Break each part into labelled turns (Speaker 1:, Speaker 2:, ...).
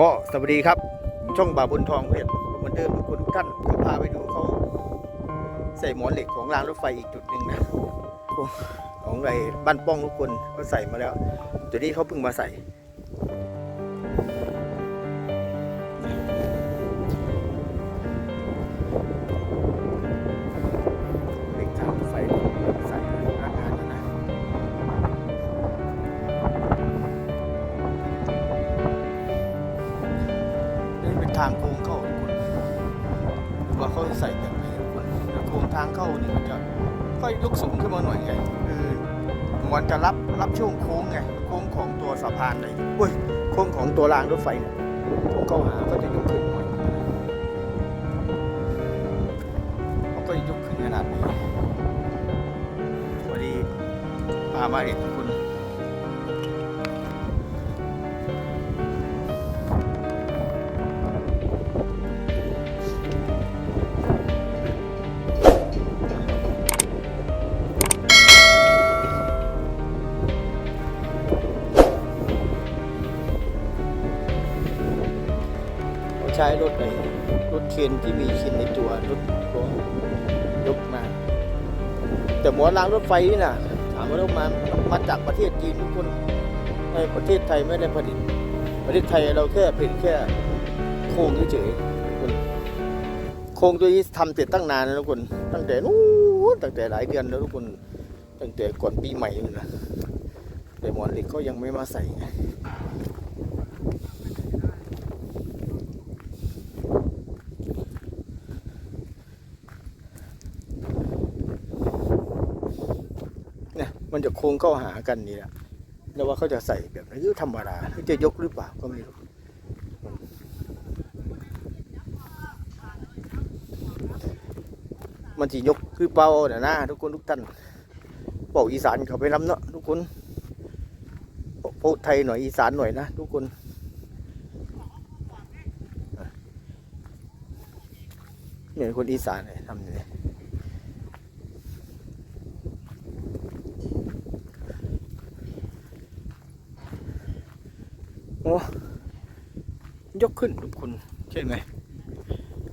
Speaker 1: ก็สวัสดีครับช่องบาบุญทองเพชรเหมือนเดิมทุกคนทุกท่านก็พาไปดูเขาใส่หมอนเหล็กของรางรถไฟอีกจุดหนึ่งนะของไรบ้านป้องทุกคนก็ใส่มาแล้วจุดนี้เขาเพิ่งมาใส่ จะรับรับช่วงโค้งไงโค้งของตัวสะพานเลยอุ้ยโค้งของตัวรางรถไฟเนี่ยผมเข้าหาก็จะยกขึ้นหน่อยเขาก็ยกขึ้นขนาดนี้พอดีพามาเห็นคุณ ใช้รถไหนรถเคนที่มีชินในตัวรถรถยกมา แต่หมอรางรถไฟนี่นะถามว่าเรามามาจากประเทศจีนทุกคนในประเทศไทยไม่ได้ผลิต ประเทศไทยเราแค่ผลิตแค่โครงเฉยๆทุกคนโครงตัวนี้ทำเสร็จตั้งนานแล้วทุกคน ตั้งแต่นู้นตั้งแต่หลายเดือนแล้วทุกคน ตั้งแต่ก่อนปีใหม่เลยนะแต่หมอนเหล็กเขายังไม่มาใส่ไง เนี่ย มันจะโค้งเข้าหากันนี่แหละแล้วว่าเขาจะใส่แบบนหรือธรรมดาหรือจะยกหรือเปล่าก็ไม่รู้มันจะยกคือเป่าน่ะนะทุกคนทุกท่านเป่าอีสานเขาไปนำเนาะทุกคนพูดไทยหน่อยอีสานหน่อยนะทุกคนเนี่ยคนอีสานเนี่ยทำอย่างนี้ โอ้ ยกขึ้นทุกคนใช่ไหม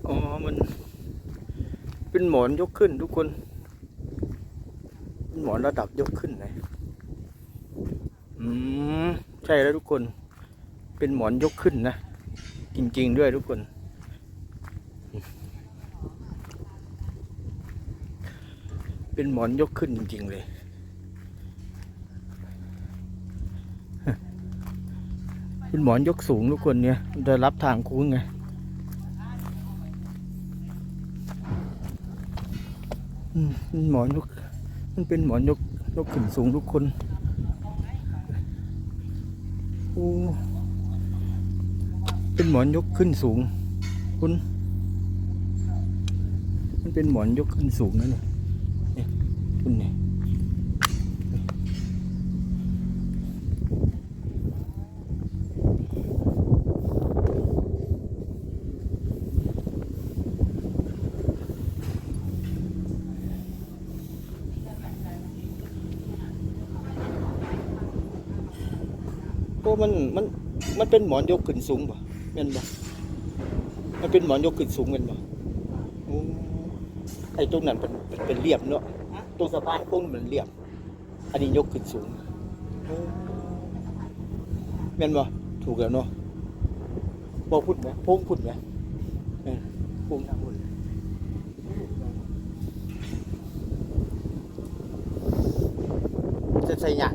Speaker 1: อ๋อมันเป็นหมอนยกขึ้นทุกคนเป็นหมอนระดับยกขึ้นเลยอืมใช่แล้วทุกคน เป็นหมอนยกขึ้นนะจริง ๆ ด้วยทุกคนเป็นหมอนยกขึ้นจริง ๆ เลย เป็นหมอนยกสูงทุกคนเนี่ยจะรับทางโค้งไงมเป็นหมอนยกมันเป็นหมอนยกยกขึ้นสูงทุกคนโอ้เป็นหมอนยกขึ้นสูงคุณมันเป็นหมอนยกขึ้นสูงนะเนี่ยคุณเนี่ย โอ้ มันมันมันเป็นหมอนยกขึ้นสูงป่ะแม่นป่ะมันเป็นหมอนยกขึ้นสูงกันป่ะโอ้ไอ้ตรงนั้นเป็นเป็นเป็นเรียบเนาะตรงสะพานโค้งมันเรียบ อันนี้ยกขึ้นสูงโอ้แม่นป่ะถูกแล้วเนาะบอกพูดไหมโพ้งพูดไหมเออโพ้งทางบนจะใส่หยาก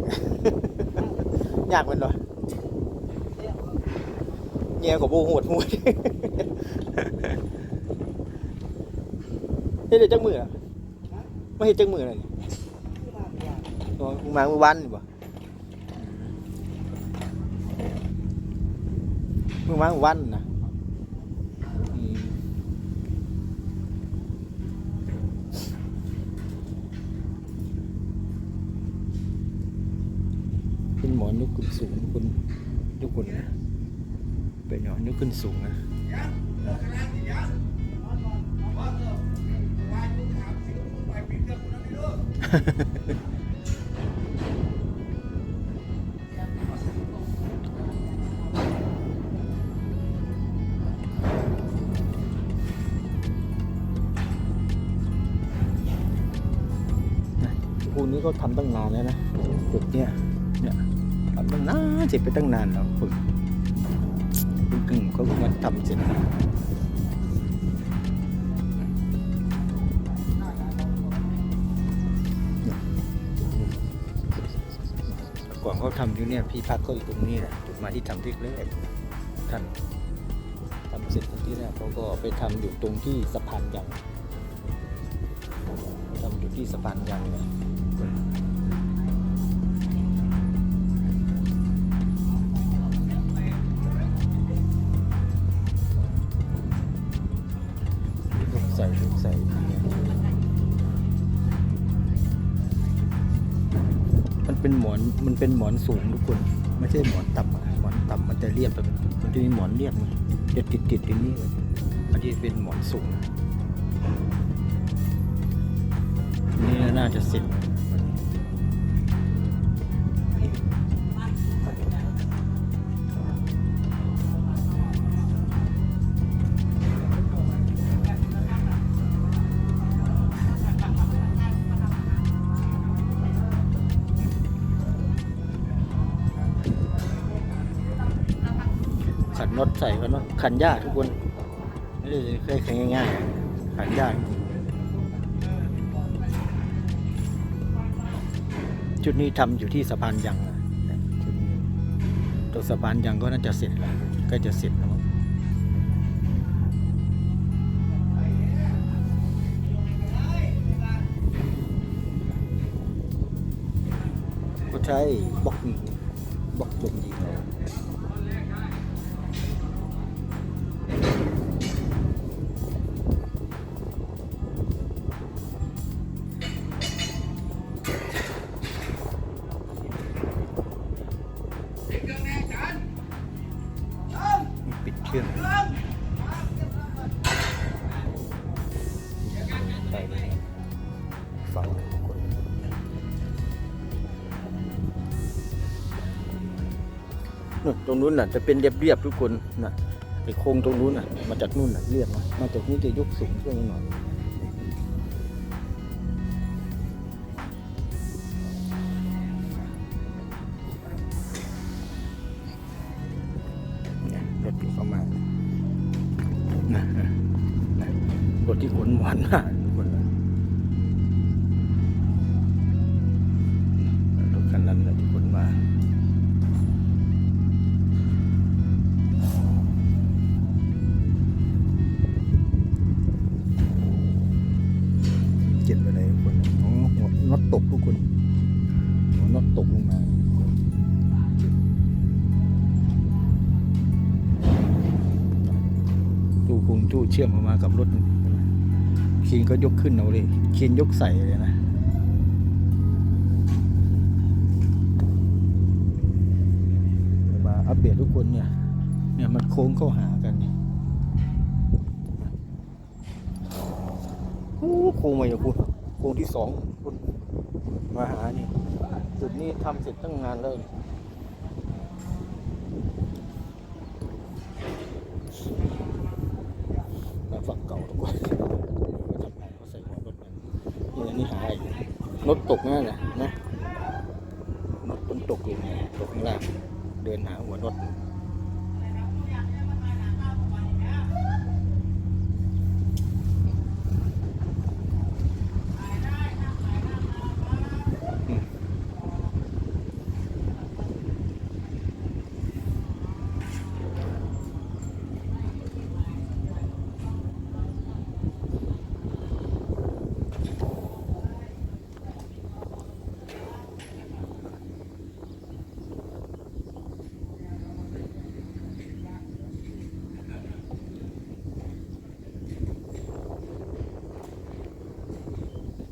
Speaker 1: ยากมันเหรอ เงียของโบโหดหวดเฮ้ยเดี๋ยวจังมืออะไม่เห็นจังมืออะไรนี่อ๋อมึงมาเมื่อวานนี่บ่มึงมาเมื่อวันนะอืมเป็นหมอนยกขึ้นสูงทุกคนทุกคนนะ เป็นหน่อยนึกขึ้นสูงนะคูนี้ก็ทำตั้งนานแล้วนะตึกเนี่ยเนี่ยทำตั้งนานเจ็บไปตั้งนานแล้วคุณ งเพิ่งเขาเพิ่งมาทำเสร็จก่อนเขาทำอยู่เนี่ยพี่พักก็อยู่ตรงนี้แหละจุดมาที่ทำที่แรกท่านทำเสร็จที่แรกเขาก็ไปทำอยู่ตรงที่สะพานยังทำอยู่ที่สะพานยังเลย อนมันเป็นหมอนสูงทุกคน ไม่ใช่หมอนต่ำอะหมอนต่ำมันจะเรียบแบบมันจะมีหมอนเรียบมันจะติดติดตรงนี้เลยอันนี้เป็นหมอนสูงนี่น่าจะเสร็จ น็อตใส่กันเนาะขันยากทุกคนไม่ได้เคยแข่งง่ายๆขันยากจุดนี้ทำอยู่ที่สะพานยังชุดนี้ตรงสะพานยังก็น่าจะเสร็จแล้วใกล้จะเสร็จแล้วก็ใช้บล็อก ปิดเครื่องใส่ฟังคนนู่นตรงนู้นน่ะจะเป็นเรียบๆทุกคนน่ะไอ้โครงตรงนู้นน่ะ มาจากนู่นน่ะเรียบมามาจากนี้จะยกสูงขึ้นหน่อย ชื่อมออกมากับรถคีนก็ยกขึ้นเอาเลยคีนยกใส่เลยนะมาอัปเดตทุกคนเนี่ย เนี่ยมันโค้งเข้าหากันเนี่ยโอ้โค้งมาอย่างคุณโค้งที่สองคุณมาหานี่จุดนี้ทำเสร็จตั้งนานแล้วนี่มา ฝั่งเก่าทุกคนทำงานเขาใส่หัวรถมันนี่อันนี้หายรถตกนั่นแหละนะรถมันตกอยู่ตกข้างล่างเดินหาหัวรถ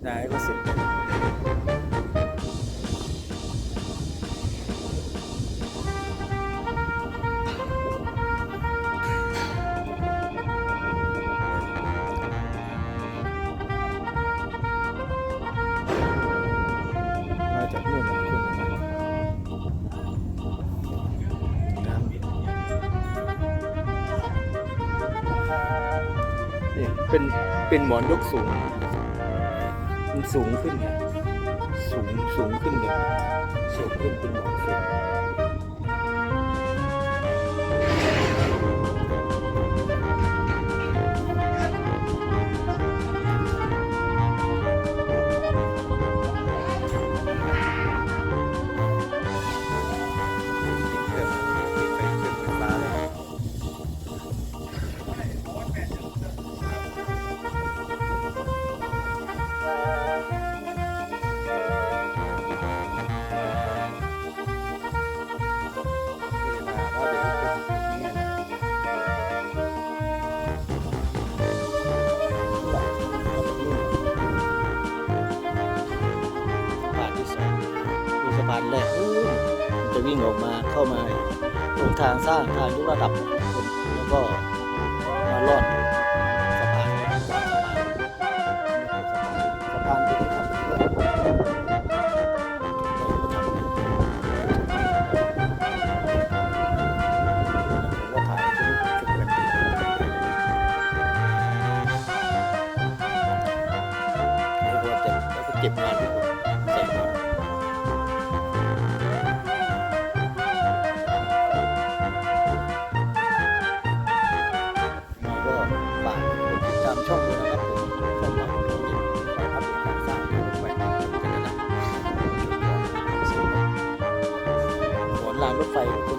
Speaker 1: ได้ก็เสร็จมาจากนู่นนะคุ สูงขึ้นไงสูงสูงขึ้นเลยสูงขึ้นเป็นหมอกสีง ออกมาเข้ามาตรงทางสร้างทางยกระดับคนแล้วก็มาลอดสะพานสะพานสะพานที่ทำเพื่อเก็บงาน Bye.